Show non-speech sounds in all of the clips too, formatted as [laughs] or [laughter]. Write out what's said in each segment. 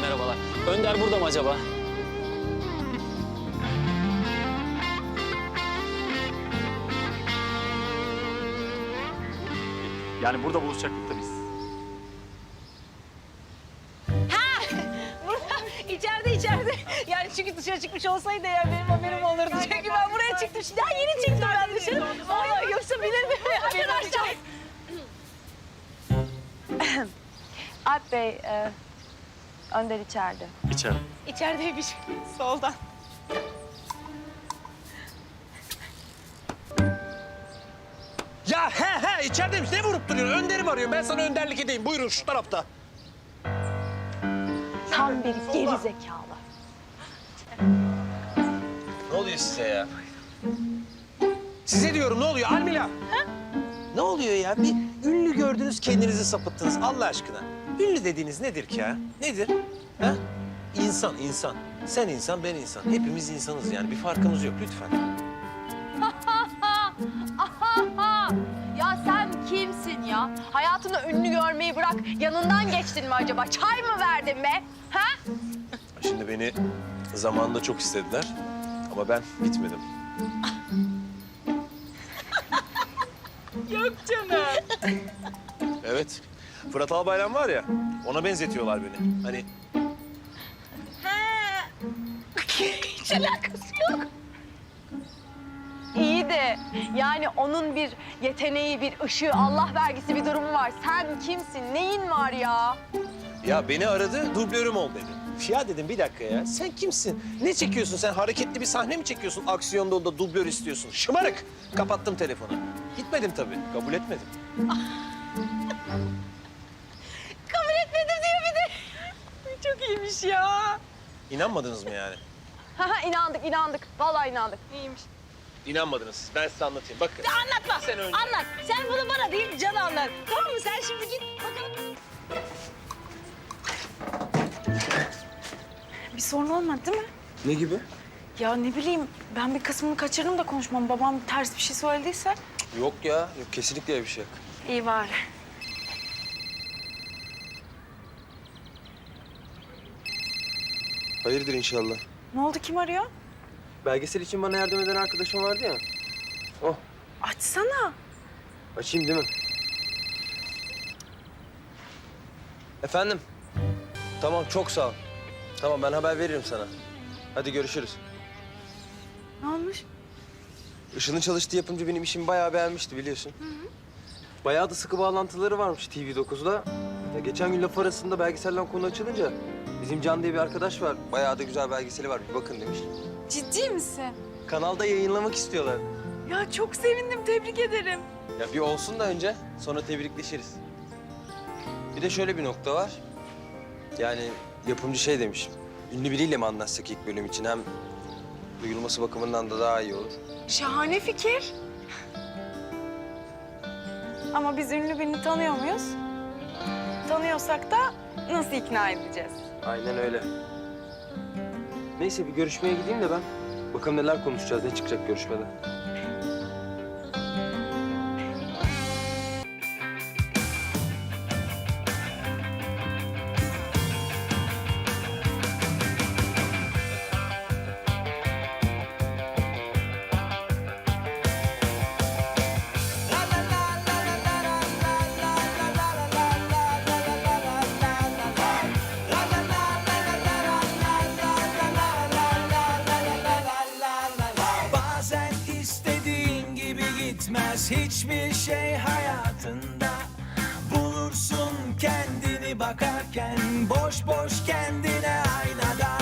merhabalar. Önder burada mı acaba? Yani burada buluşacaktık da biz. Burada içeride içeride. Yani çünkü dışarı çıkmış olsaydı eğer benim haberim olurdu. Çünkü ben buraya çıktım. Daha yeni çıktım ben dışarı. Ay yoksa bilirdim arkadaşlar. [clears throat] Alp Bey, e, Önder içeride. İçeride. İçerideymiş. Soldan. Ya he he içerideymiş. Ne vurup duruyorsun? Önderim arıyor. Ben sana önderlik edeyim. Buyurun şu tarafta. Tam bir geri zekalı. Ne oluyor size ya? Size diyorum ne oluyor Almila? Ne oluyor ya? Bir ünlü gördünüz kendinizi sapıttınız Allah aşkına. Ünlü dediğiniz nedir ki ha? Nedir? Ha? İnsan, insan. Sen insan, ben insan. Hepimiz insanız yani. Bir farkımız yok lütfen. [laughs] Ya sen kimsin ya? Hayatında ünlü görmeyi bırak. Yanından geçtin mi acaba? Çay mı verdin be? Ha? Şimdi beni zamanında çok istediler. Ama ben gitmedim. Yok canım. Evet. Fırat Albayrak var ya, ona benzetiyorlar beni. Hani Hiç [laughs] alakası yok. İyi de yani onun bir yeteneği, bir ışığı, Allah vergisi bir durumu var. Sen kimsin? Neyin var ya? Ya beni aradı, dublörüm ol dedi. Ya dedim bir dakika ya, sen kimsin? Ne çekiyorsun sen? Hareketli bir sahne mi çekiyorsun? Aksiyon dolu da dublör istiyorsun. Şımarık! Kapattım telefonu. Gitmedim tabii, kabul etmedim. [laughs] Kabul etmedim diyor bir de. Çok iyiymiş ya. İnanmadınız mı yani? Ha ha inandık, inandık. Vallahi inandık. İyiymiş. İnanmadınız. Ben size anlatayım. Bakın. Anlatma. Sen önce. Anlat. Sen bunu bana değil Can anlat. Tamam mı? Sen şimdi git bakalım. Bir sorun olmadı değil mi? Ne gibi? Ya ne bileyim ben bir kısmını kaçırdım da konuşmam. Babam ters bir şey söylediyse. Yok ya, yok kesinlikle bir şey yok. İyi bari. Hayırdır inşallah. Ne oldu kim arıyor? Belgesel için bana yardım eden arkadaşım vardı ya. Oh, Açsana. açayım değil mi? Efendim? Tamam, çok sağ ol. Tamam, ben haber veririm sana. Hadi görüşürüz. Ne olmuş? Işıl'ın çalıştığı yapımcı benim işimi bayağı beğenmişti biliyorsun. Bayağı da sıkı bağlantıları varmış TV9'da. Ya geçen gün laf arasında belgeselden konu açılınca... ...bizim Can diye bir arkadaş var. Bayağı da güzel belgeseli var, bir bakın demiş. Ciddi misin? Kanalda yayınlamak istiyorlar. Ya çok sevindim tebrik ederim. Ya bir olsun da önce, sonra tebrikleşiriz. Bir de şöyle bir nokta var. Yani yapımcı şey demiş, ünlü biriyle mi anlaşsak ilk bölüm için? Hem duyulması bakımından da daha iyi olur. Şahane fikir. Ama biz ünlü birini tanıyor muyuz? Tanıyorsak da nasıl ikna edeceğiz? Aynen öyle. Neyse bir görüşmeye gideyim de ben. Bakalım neler konuşacağız, ne çıkacak görüşmeden. Hiçbir şey hayatında Bulursun kendini bakarken boş boş kendine aynada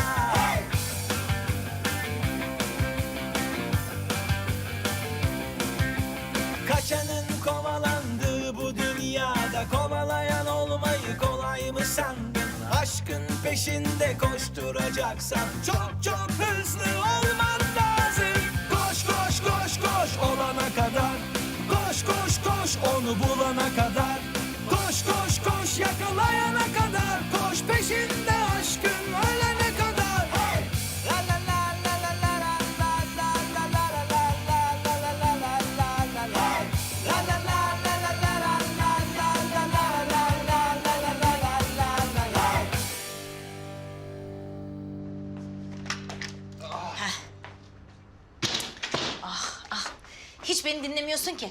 Kaçanın kovalandığı bu dünyada kovalayan olmayı kolay mı sandın? Aşkın peşinde koşturacaksan çok çok hızlı olman lazım. Onu bulana kadar Koş koş koş yakalayana kadar Koş peşinde aşkın ölene kadar hey! Ah ah hiç beni dinlemiyorsun ki.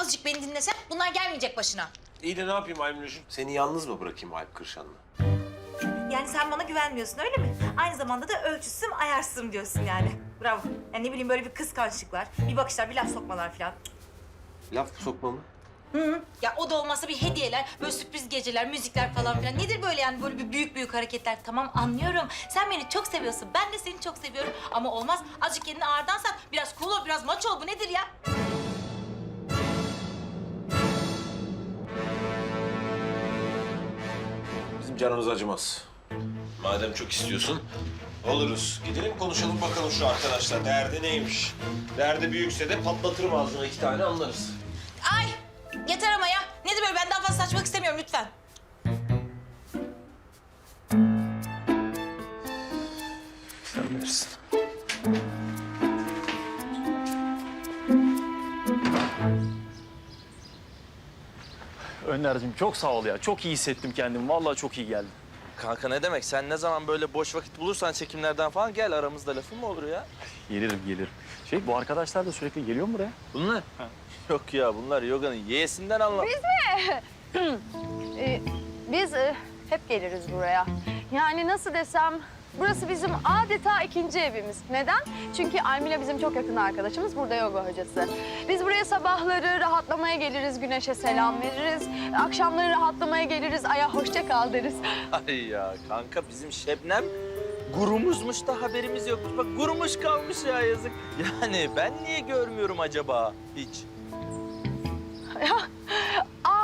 Azıcık beni dinlesen bunlar gelmeyecek başına. İyi de ne yapayım Almila'cığım? Seni yalnız mı bırakayım Alp Kırşan'la? Yani sen bana güvenmiyorsun öyle mi? Aynı zamanda da ölçüsüm ayarsızım diyorsun yani. Bravo. Yani ne bileyim böyle bir kıskançlıklar, bir bakışlar, bir laf sokmalar falan. Laf sokma mı? Hı. Ya o da olmasa bir hediyeler, böyle sürpriz geceler, müzikler falan filan. Nedir böyle yani böyle bir büyük büyük hareketler? Tamam anlıyorum. Sen beni çok seviyorsun. Ben de seni çok seviyorum. Ama olmaz. Azıcık kendini ağırdan sat. Biraz cool ol, biraz maç ol. Bu nedir ya? Canımız acımaz. Madem çok istiyorsun, oluruz. Gidelim konuşalım bakalım şu arkadaşlar. Derdi neymiş? Derdi büyükse de patlatırım ağzına iki tane anlarız. Ay yeter ama ya. Nedir böyle? Ben daha fazla saçmak istemiyorum lütfen. Önder'cim çok sağ ol ya. Çok iyi hissettim kendimi. Vallahi çok iyi geldi. Kanka ne demek? Sen ne zaman böyle boş vakit bulursan çekimlerden falan gel aramızda lafın mı olur ya? Gelirim gelirim. Şey bu arkadaşlar da sürekli geliyor mu buraya? Bunlar? [laughs] Yok ya bunlar yoganın yeğesinden anla. [clears throat] Ee, biz e, hep geliriz buraya. Yani nasıl desem, burası bizim adeta ikinci evimiz. Neden? Çünkü Aymila bizim çok yakın arkadaşımız, burada yoga hocası. Biz buraya sabahları rahatlamaya geliriz, güneşe selam veririz. Akşamları rahatlamaya geliriz, aya hoşça kal deriz. [laughs] Ay ya kanka bizim Şebnem gurumuzmuş da haberimiz yokmuş. Bak gurumuş kalmış ya yazık. Yani ben niye görmüyorum acaba hiç?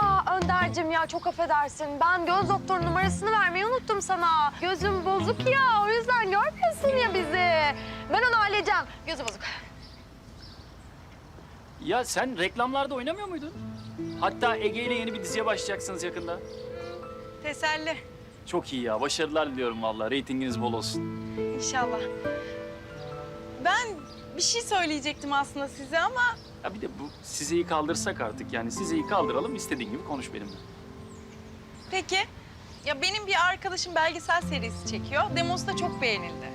Aa Önder'cim ya çok affedersin. Ben göz doktoru numarasını vermeyi unuttum sana. Gözüm bozuk ya, o yüzden görmüyorsun ya bizi. Ben onu halledeceğim. Gözü bozuk. Ya sen reklamlarda oynamıyor muydun? Hatta Ege ile yeni bir diziye başlayacaksınız yakında. Teselli. Çok iyi ya. Başarılar diliyorum vallahi. Reytinginiz bol olsun. İnşallah. Ben bir şey söyleyecektim aslında size ama Ya bir de bu sizeyi kaldırsak artık yani sizeyi kaldıralım istediğin gibi konuş benimle. peki. Ya benim bir arkadaşım belgesel serisi çekiyor. Demosu da çok beğenildi.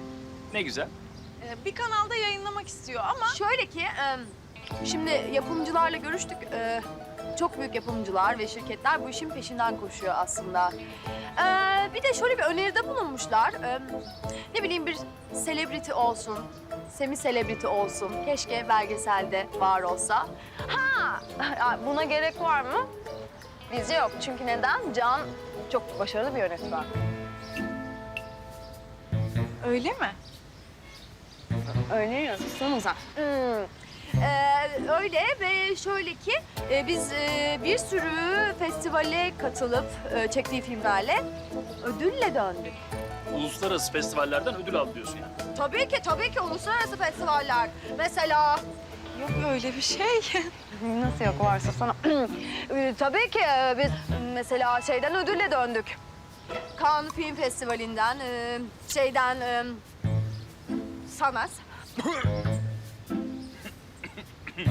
Ne güzel. Ee, Bir kanalda yayınlamak istiyor ama Şöyle ki, e, şimdi yapımcılarla görüştük. E, çok büyük yapımcılar ve şirketler bu işin peşinden koşuyor aslında. E, bir de şöyle bir öneride bulunmuşlar. E, ne bileyim bir selebriti olsun, semi selebriti olsun. Keşke belgeselde var olsa. Ha, [laughs] ya buna gerek var mı? Bizce yok. Çünkü neden? Can çok başarılı bir yönetmen. öyle mi? Öyle ya, sanırsan. Hmm. Ee, öyle ve şöyle ki e, biz e, bir sürü festivale katılıp e, çektiği filmlerle ödülle döndük. Uluslararası festivallerden ödül al diyorsun yani. Tabii ki, tabii ki uluslararası festivaller. Mesela... Yok öyle bir şey. [laughs] Nasıl yok varsa sana? Ee, [clears throat] tabii ki e, biz mesela şeyden ödülle döndük. Cannes Film Festivali'nden, e, şeyden... E, Sanas. [laughs]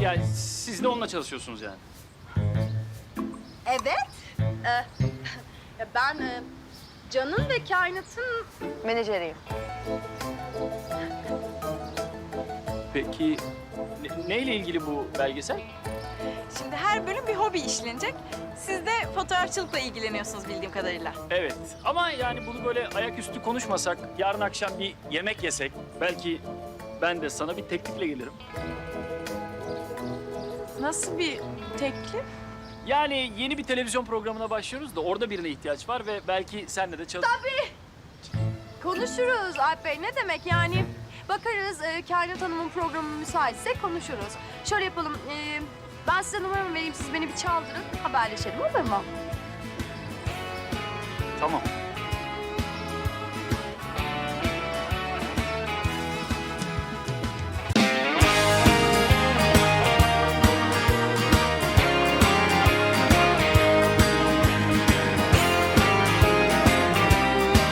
Yani siz de onunla çalışıyorsunuz yani. Evet. Ee, ben e, Can'ın ve Kainat'ın menajeriyim. Peki ne- neyle ilgili bu belgesel? Şimdi her bölüm bir hobi işlenecek. Siz de fotoğrafçılıkla ilgileniyorsunuz bildiğim kadarıyla. Evet ama yani bunu böyle ayaküstü konuşmasak, yarın akşam bir yemek yesek, belki ben de sana bir teklifle gelirim. Nasıl bir teklif? Yani yeni bir televizyon programına başlıyoruz da orada birine ihtiyaç var ve belki senle de çalış... Konuşuruz Alp Bey. Ne demek yani? Bakarız e, Kainat Hanım'ın programı müsaitse konuşuruz. Şöyle yapalım. e, ben size numaramı vereyim. Siz beni bir çaldırın. Haberleşelim olur mu? Tamam.